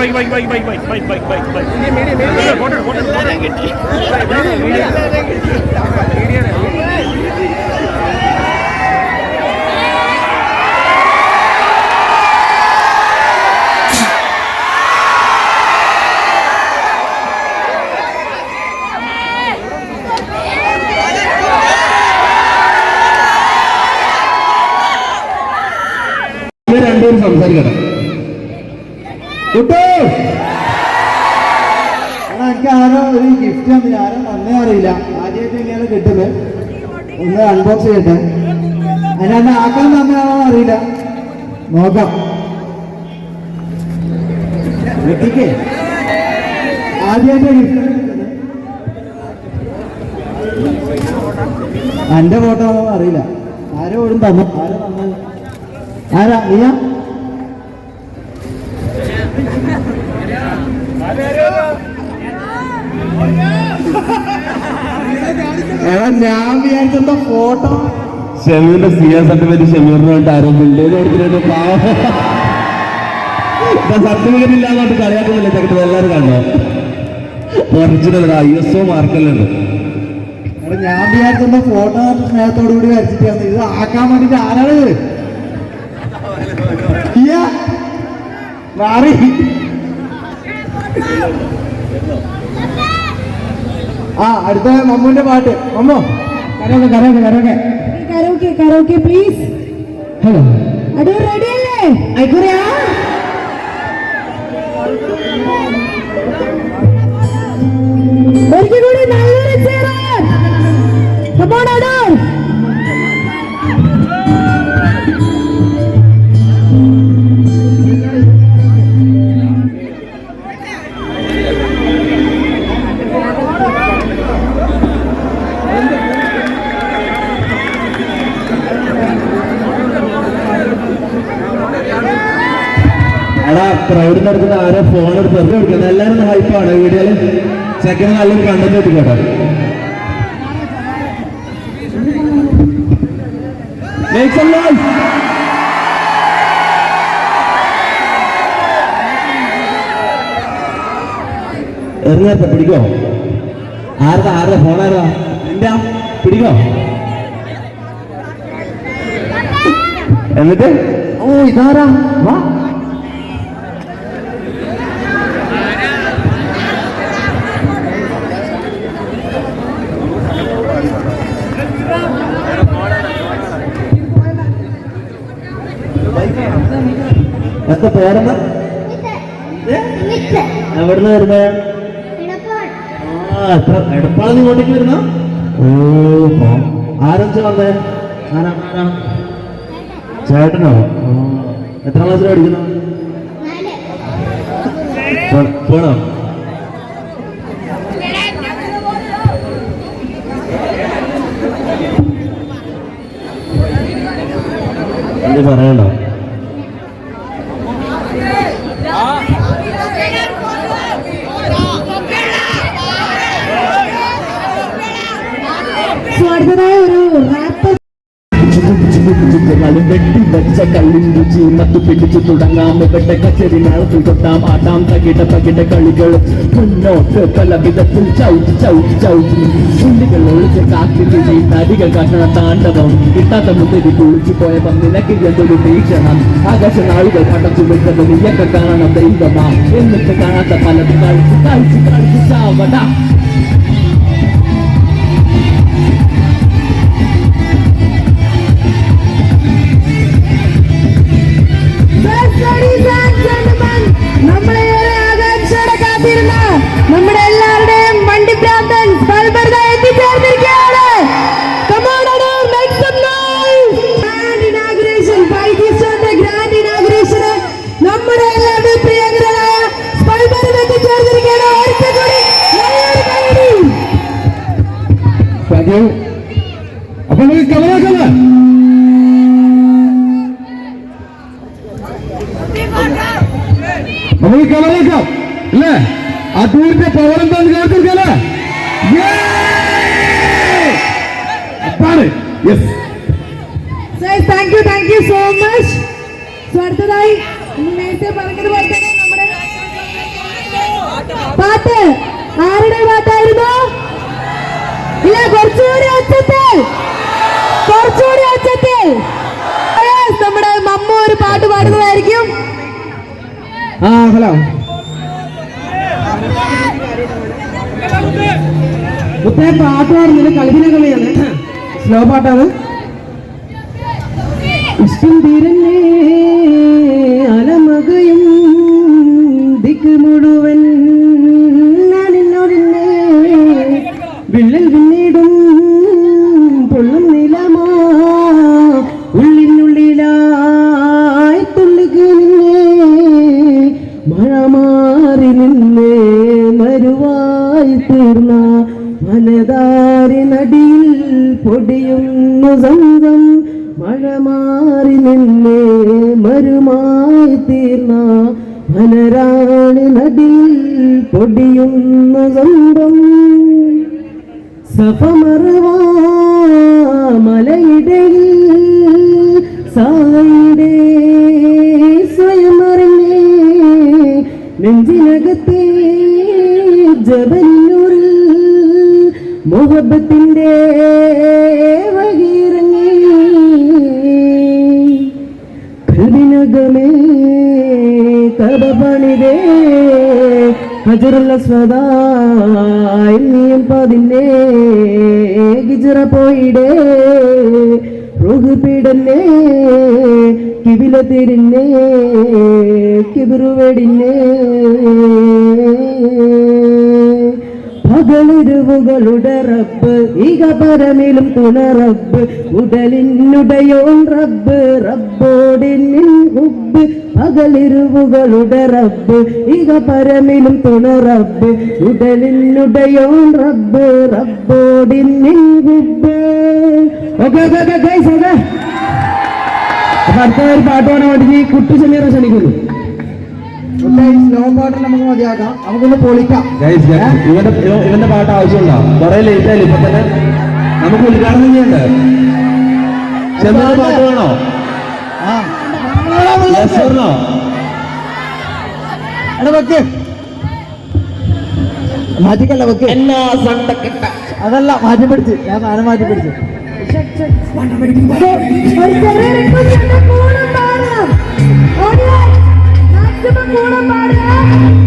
Bike bike bike bike bike bike bike bike bike photo photo ഇവർ രണ്ടുപേരും സംസാരിക്കണം കുട്ടോ എടാ, എനിക്ക് ആരോ ഒരു ഗിഫ്റ്റ് തന്നില്ല ആരും തന്നെ അറിയില്ല. ആദ്യമായിട്ട് ഇങ്ങനെ കിട്ടുന്നത്. ഒന്ന് അൺബോക്സ് ചെയ്യട്ടെ. അതിനകത്ത് ആക്കാൻ തന്നെയാണോ അറിയില്ല. നോക്കാം. വെട്ടിക്കേ ആദ്യമായിട്ട് ഗിഫ്റ്റ് എന്റെ ഫോട്ടോ ആണോ അറിയില്ല. ആരോ ഓടും തന്നു. ആരോ നീയാ എടാ ഞാൻ വിചാരിച്ചെന്താ ഫോട്ടോ? ഷമീറിന്റെ സി എസ് സർട്ടിഫിക്കറ്റ് ഷമീറിന് വേണ്ടി ആരും ബിൽഡേജ് കൊടുത്തിട്ട് പാവം. സർട്ടിഫിക്കറ്റ് ഇല്ലാന്നോട്ട് കളിയാക്കുന്നില്ല. ചെക്കട്ട് എല്ലാവരും കണ്ടോ? ഒറിജിനൽ ഐ എസ് ഒ മാർക്കല്ലുണ്ട് ഞാൻ വിചാരിച്ചെന്താ ഫോട്ടോ സ്നേഹത്തോടു കൂടി വരച്ചിട്ടാണ് ഇത് ആക്കാൻ വേണ്ടിട്ട് ആരാണ് മാറി. ആ അടുത്ത മമ്മൂന്റെ പാട്ട്. മമ്മോ karaoke karaoke karaoke. Karaoke karaoke please hello Adoor ready അല്ലേ? ഐക്കുറിയാ ഒരിക്കൽ കൂടി നല്ലൊരു ചേരാൻ എടാ ക്രൗഡിന് എടുക്കുന്ന ആരോ ഫോൺ എടുത്ത് വെറുതെ കൊടുക്കുന്നത് എല്ലാവരും ഹൈപ്പാണ് വീഡിയോയിൽ സെക്കൻഡ് നല്ലൊരു കണ്ടന്റ് Make some പിടിക്കോ? ആരുടെ ആരുടെ ആരതാ എന്റെ പിടിക്കോ? എന്നിട്ട്? ഓ ഇതാരാ? വാ. എന്താ പേരെന്താ? എവിടുന്ന് വരുന്നേ? ആ എത്ര? എടപ്പാള നീ ഇങ്ങോട്ടേക്ക് വരുന്ന? ഓ വന്നേ? ആരാ? ആരാ? ചേട്ടനോ? എത്ര ക്ലാസ്സിൽ പഠിക്കുന്നു പറയണ്ടോ? അടുത്തതായ ഒരു റാപ്പർ ും വെട്ടി വെച്ച കള്ളിൻ രുചി മറ്റു പിടിച്ചു തുടങ്ങാം. ഇവിടെ കച്ചേരി നാളത്തിൽ കൊട്ടാം ആട്ടാം തകിട തകിട കളികൾ. മുന്നോട്ട് പല വിധത്തിൽ ചവിട്ടി ചവിട്ടി ചവിട്ടി ചുള്ളികൾ ഒളിച്ച് കാത്തിരി നടികൾ കാട്ടണ താണ്ഡവം. കിട്ടാത്ത മുന്തിരി കുളിച്ചു പോയ നിനക്ക് എന്തൊരു വീക്ഷണം? ആകാശ നാളുകൾ പടച്ചു വിട്ടത് നീയൊക്കെ കാണണം ദൈവമാ. എന്നിട്ട് കാണാത്ത പലതും കളിച്ച് കളിച്ച് കളിച്ച് ചാവടാ. താങ്ക് യു അപ്പൊ നമുക്ക് കവറാക്കല്ല നമുക്ക് കവറാക്കാം അല്ലേ? ആ ടൂറിന്റെ പവർ എന്താണെന്ന് കാണിച്ചെടുക്കല്ലേ അതാണ് yes thank you thank you so much so അടുത്തതായി നേരത്തെ പറഞ്ഞതുപോലെ തന്നെ നമ്മുടെ പാട്ട് ആരുടെ പാട്ടായിരുന്നു? ഇല്ല കുറച്ചുകൂടി ഒച്ചത്തിൽ. കുറച്ചുകൂടി ഒച്ചത്തിൽ. നമ്മുടെ മമ്മ ഒരു പാട്ട് പാടുന്നതായിരിക്കും. ആ ഹലോ. മുത്തേ പാട്ട് പാടുന്നത് കളിപ്പിനെ കളിയാണ് സ്ലോ പാട്ടാണ് ഇഷ്ടം തീരന്നേ തീർന്ന മനതാരി നടിയിൽ പൊടിയുന്നു സംഘം. മഴ മാറി നിന്നേ മരുമായി തീർന്ന മനരാണി നടിയിൽ പൊടിയുന്നു സംഘം. സഫമറവാ മലയിടയിൽ സായിടെ സ്വയമറിഞ്ഞേ നെഞ്ചിനകത്തേ ജബന്നൂരിൽ മുഹബത്തിന്റെ വകീറങ്ങി കൽവിനകമേ കഥ പണിതേ ഹജറുള്ള സ്വതായി നീയും പതിന്നേ ഗിജറ പോയിടേ റോഹ് പീഡന്നേ കിവില തിരിഞ്ഞേ കിബിറുവെടിഞ്ഞേ പകലിരുവുകളുടെ റബ്ബ് ഇക പരമിലും തുണ റബ്ബ് ഉടലിനുടയോൺ റബ്ബ് റബ്ബോടിനിൻ ഹുബ് പകലിരുവുകളുടെ റബ്ബ് ഇക പരമിലും തുണ റബ്ബ് ഉടലിനുടയോൺ റബ്ബ് റബ്ബോടിനിൻ ഹുബ് ഓക്കെ ഓക്കെ ഓക്കെ. അടുത്ത ഒരു പാട്ട് പാടാൻ വേണ്ടി കുട്ടി സമീറ ക്ഷണിക്കുന്നു സ്ലോ പാട്ട് നമുക്ക് മതിയാക്കാം. നമുക്കൊന്ന് പൊളിക്കാം. ഇവന്റെ ഇവ- ഇവന്റെ പാട്ട് ആവശ്യമുണ്ടോ കുറെ ലേറ്റ് ആയില്ല? ഇപ്പൊ തന്നെ നമുക്ക് ഉദ്ഘാടനം ചെയ്യണ്ടേ? ചെമ്മീൻ പാട്ട് വേണോ? no? എടാ വെക്ക്. മാറ്റിക്കല്ല വെക്ക്. അതല്ല മാറ്റി പിടിച്ച്. ഞാൻ സാധനം മാറ്റി പിടിച്ച്. ഒരു திரும்ப கூட பாடு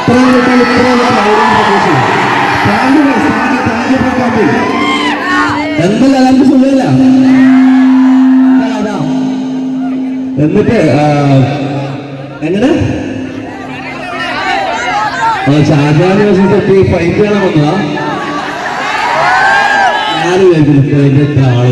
അപ്പുറം കിട്ടാൻ ഇത്രയും എന്തല്ല എല്ലാവർക്കും സുഖമില്ല? എന്നിട്ട് എങ്ങനെ ഷാജഹാൻ യൂണിവേഴ്സിറ്റി ഫൈറ്റ് കാണാൻ വന്നതാ ഞാൻ പേർക്ക് എത്ര ആൾ